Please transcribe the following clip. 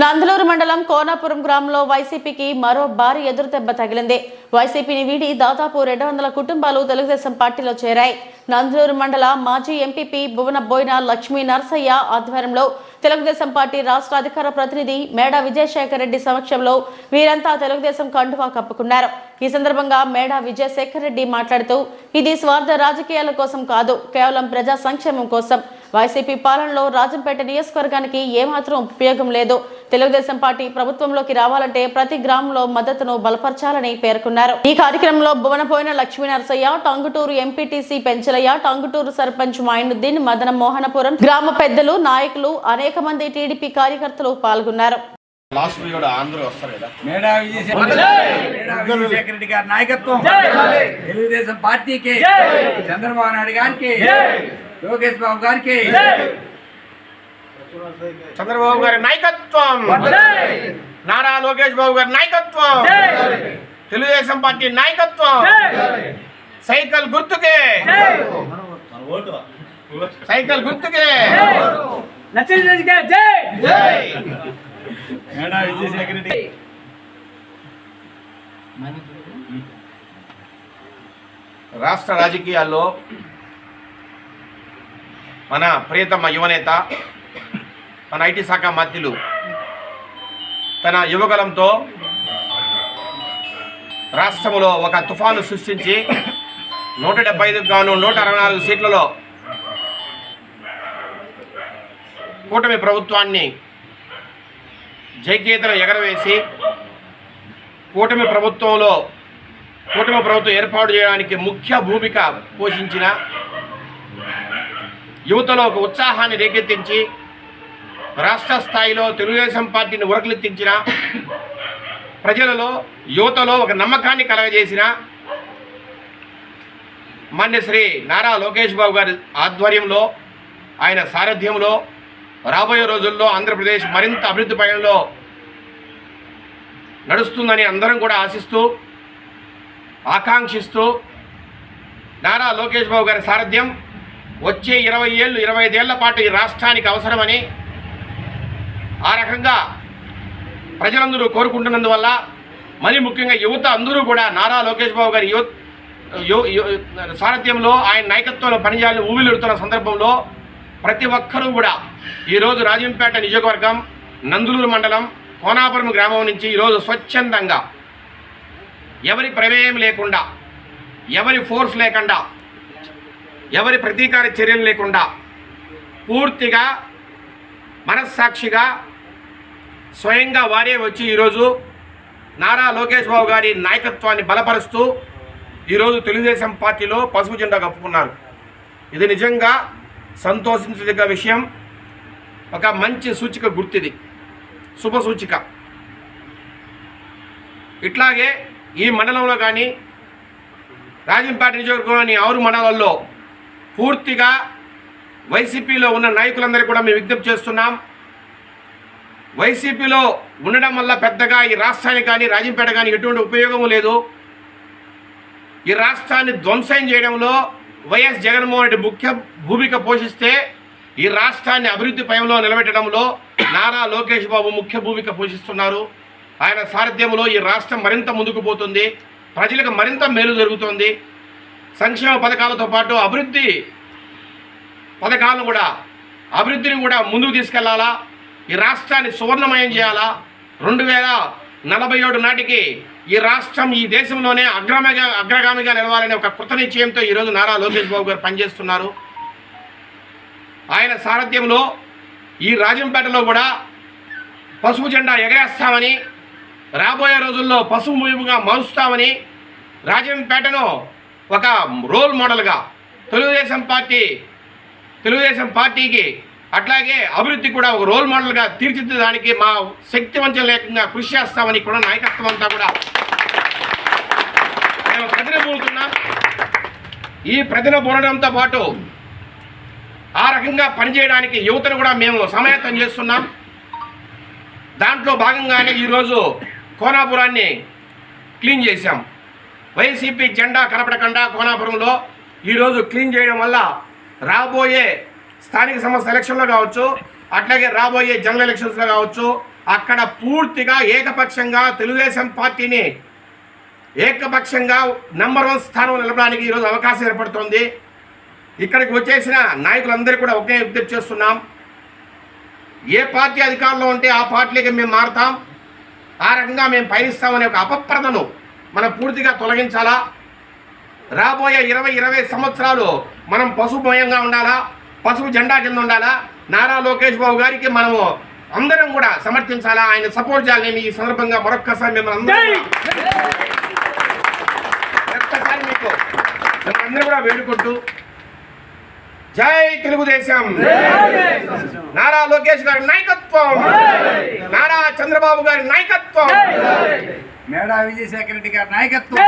నందలూరు మండలం కోనాపురం గ్రామంలో వైసీపీకి మరో భారీ ఎదురుదెబ్బ తగిలింది. వైసీపీని వీడి దాదాపు రెండు వందల కుటుంబాలు తెలుగుదేశం పార్టీలో చేరాయి. నందలూరు మండల మాజీ ఎంపీపీ భువన బోయిన లక్ష్మీ నరసయ్య ఆధ్వర్యంలో తెలుగుదేశం పార్టీ రాష్ట్ర అధికార ప్రతినిధి మేడ విజయశేఖర్ రెడ్డి సమక్షంలో వీరంతా తెలుగుదేశం కండువా కప్పుకున్నారు. ఈ సందర్భంగా మేడా విజయశేఖర్ రెడ్డి మాట్లాడుతూ ఇది స్వార్థ రాజకీయాల కోసం కాదు కేవలం ప్రజా సంక్షేమం కోసం. వైసీపీ పాలనలో రాజంపేట నియోజకవర్గానికి ఏమాత్రం ఉపయోగం లేదు. తెలుగుదేశం పార్టీ ప్రభుత్వంలోకి రావాలంటే ప్రతి గ్రామంలో మద్దతును బలపరచాలని పేర్కొన్నారు. ఈ కార్యక్రమంలో భువనపోయిన లక్ష్మీ నరసయ్య టంగుటూరు ఎంపీటీసీ పెంచలయ్య టంగుటూరు సర్పంచ్ మైనుద్దీన్ మదన మోహనపురం గ్రామ పెద్దలు నాయకులు అనేక మంది టీడీపీ కార్యకర్తలు పాల్గొన్నారు. లాస్ట్ కూడా అందరూ వస్తారు కదా. మేడా విజయశేఖర మేడా విజయశేఖర రెడ్డి గారి నాయకత్వం. తెలుగుదేశం పార్టీకి చంద్రబాబు నాయుడు గారికి లోకేష్ బాబు గారికి చంద్రబాబు గారి నాయకత్వం నారా లోకేష్ బాబు గారి నాయకత్వం తెలుగుదేశం పార్టీ నాయకత్వం సైకిల్ గుర్తుకే సైకిల్ గుర్తుకే జై మేడా విజయశేఖర రెడ్డి రాష్ట్ర రాజకీయాల్లో మన ప్రియతమ యువనేత మన ఐటీ శాఖ మంత్రులు తన యువకులంతో రాష్ట్రంలో ఒక తుఫాను సృష్టించి నూట డెబ్బై ఐదుకు గాను నూట అరవై నాలుగు సీట్లలో కూటమి ప్రభుత్వాన్ని జైకేతను ఎగరవేసి కూటమి ప్రభుత్వంలో కూటమి ప్రభుత్వం ఏర్పాటు చేయడానికి ముఖ్య భూమిక పోషించిన యువతలో ఒక ఉత్సాహాన్ని రేకెత్తించి రాష్ట్ర స్థాయిలో తెలుగుదేశం పార్టీని ఉరకలెత్తించిన ప్రజలలో యువతలో ఒక నమ్మకాన్ని కలగజేసిన మాన్య శ్రీ నారా లోకేష్ బాబు గారి ఆధ్వర్యంలో ఆయన సారథ్యంలో రాబోయే రోజుల్లో ఆంధ్రప్రదేశ్ మరింత అభివృద్ధి పయనంలో నడుస్తుందని అందరం కూడా ఆశిస్తూ ఆకాంక్షిస్తూ నారా లోకేష్ బాబు గారి సారథ్యం వచ్చే ఇరవై ఏళ్ళు ఇరవై ఐదేళ్ళ పాటు ఈ రాష్ట్రానికి అవసరమని ఆ రకంగా ప్రజలందరూ కోరుకుంటున్నందువల్ల మరి ముఖ్యంగా యువత అందరూ కూడా నారా లోకేష్ బాబు గారి యువ సారథ్యంలో ఆయన నాయకత్వంలో పనిచేయాలని ఊవిలుడుతున్న సందర్భంలో ప్రతి ఒక్కరూ కూడా ఈరోజు రాజంపేట నియోజకవర్గం నందులూరు మండలం కోనాపురం గ్రామం నుంచి ఈరోజు స్వచ్ఛందంగా ఎవరి ప్రమేయం లేకుండా ఎవరి ఫోర్స్ లేకుండా ఎవరి ప్రతీకార చర్యలు లేకుండా పూర్తిగా మనస్సాక్షిగా స్వయంగా వారే వచ్చి ఈరోజు నారా లోకేష్ బాబు గారి నాయకత్వాన్ని బలపరుస్తూ ఈరోజు తెలుగుదేశం పార్టీలో పసుపు జెండా కప్పుకున్నారు. ఇది నిజంగా సంతోషించదగ్గ విషయం. ఒక మంచి సూచిక గుర్తిది. శుభ సూచిక. ఇట్లాగే ఈ మండలంలో కానీ రాజంపేట నియోజకవర్గంలోని ఆరు మండలాల్లో పూర్తిగా వైసీపీలో ఉన్న నాయకులందరికీ కూడా మేము విజ్ఞప్తి చేస్తున్నాం. వైసీపీలో ఉండడం వల్ల పెద్దగా ఈ రాష్ట్రానికి కానీ రాజంపేట కానీ ఎటువంటి ఉపయోగం లేదు. ఈ రాష్ట్రాన్ని ధ్వంసం చేయడంలో వైఎస్ జగన్మోహన్ రెడ్డి ముఖ్య భూమిక పోషిస్తే ఈ రాష్ట్రాన్ని అభివృద్ధి పయంలో నిలబెట్టడంలో నారా లోకేష్ బాబు ముఖ్య భూమిక పోషిస్తున్నారు. ఆయన సారథ్యంలో ఈ రాష్ట్రం మరింత ముందుకు పోతుంది. ప్రజలకు మరింత మేలు జరుగుతుంది. సంక్షేమ పథకాలతో పాటు అభివృద్ధి పథకాలను కూడా అభివృద్ధిని కూడా ముందుకు తీసుకెళ్ళాలా? ఈ రాష్ట్రాన్ని సువర్ణమయం చేయాలా? రెండు వేల నలభై ఏడు నాటికి ఈ రాష్ట్రం ఈ దేశంలోనే అగ్రమగా అగ్రగామిగా నిలవాలనే ఒక కృత నిశ్చయంతో ఈరోజు నారా లోకేష్ బాబు గారు పనిచేస్తున్నారు. ఆయన సారథ్యంలో ఈ రాజంపేటలో కూడా పసుపు జెండా ఎగరేస్తామని రాబోయే రోజుల్లో పసుపు ముయుముగా మారుస్తామని రాజంపేటను ఒక రోల్ మోడల్గా తెలుగుదేశం పార్టీ తెలుగుదేశం పార్టీకి అట్లాగే అభివృద్ధి కూడా ఒక రోల్ మోడల్గా తీర్చిదిద్దడానికి మా శక్తివంచం లేకుండా కృషి చేస్తామని కూడా నాయకత్వం అంతా కూడా మేము ప్రతినబూడుతున్నాం ఈ ప్రతినబూడడంతో పాటు ఆ రకంగా పనిచేయడానికి యువతను కూడా మేము సమాయత్తం చేస్తున్నాం. దాంట్లో భాగంగానే ఈరోజు కోనాపురాన్ని క్లీన్ చేశాం. వైసీపీ జెండా కనపడకుండా కోనాపురంలో ఈరోజు క్లీన్ చేయడం వల్ల రాబోయే స్థానిక సంస్థ ఎలక్షన్లో కావచ్చు అట్లాగే రాబోయే జనరల్ ఎలక్షన్స్లో కావచ్చు అక్కడ పూర్తిగా ఏకపక్షంగా తెలుగుదేశం పార్టీని ఏకపక్షంగా నెంబర్ వన్ స్థానం నిలపడానికి ఈరోజు అవకాశం ఏర్పడుతోంది. ఇక్కడికి వచ్చేసిన నాయకులందరూ కూడా ఒకే విజ్ఞప్తి చేస్తున్నాం. ఏ పార్టీ అధికారంలో ఉంటే ఆ పార్టీకి మేము మారుతాం. ఆ రకంగా మేము పయనిస్తామనే ఒక అపప్రదను మనం పూర్తిగా తొలగించాలా? రాబోయే ఇరవై ఇరవై సంవత్సరాలు మనం పశుభయంగా ఉండాలా? పశువు జెండా కింద ఉండాలా? నారా లోకేష్ బాబు గారికి మనము అందరం కూడా సమర్థించాలా ఆయన సపోర్ట్ చేయాలని ఈ సందర్భంగా మరొక్కసారి మిమ్మల్ని అందరూ ఒక్కసారి మీకు మిమ్మల్ని కూడా వేడుకుంటూ జై తెలుగుదేశం! నారా లోకేష్ గారి నాయకత్వం! నారా చంద్రబాబు గారి నాయకత్వం! మేడా విజయశేఖర రెడ్డి గారి నాయకత్వం.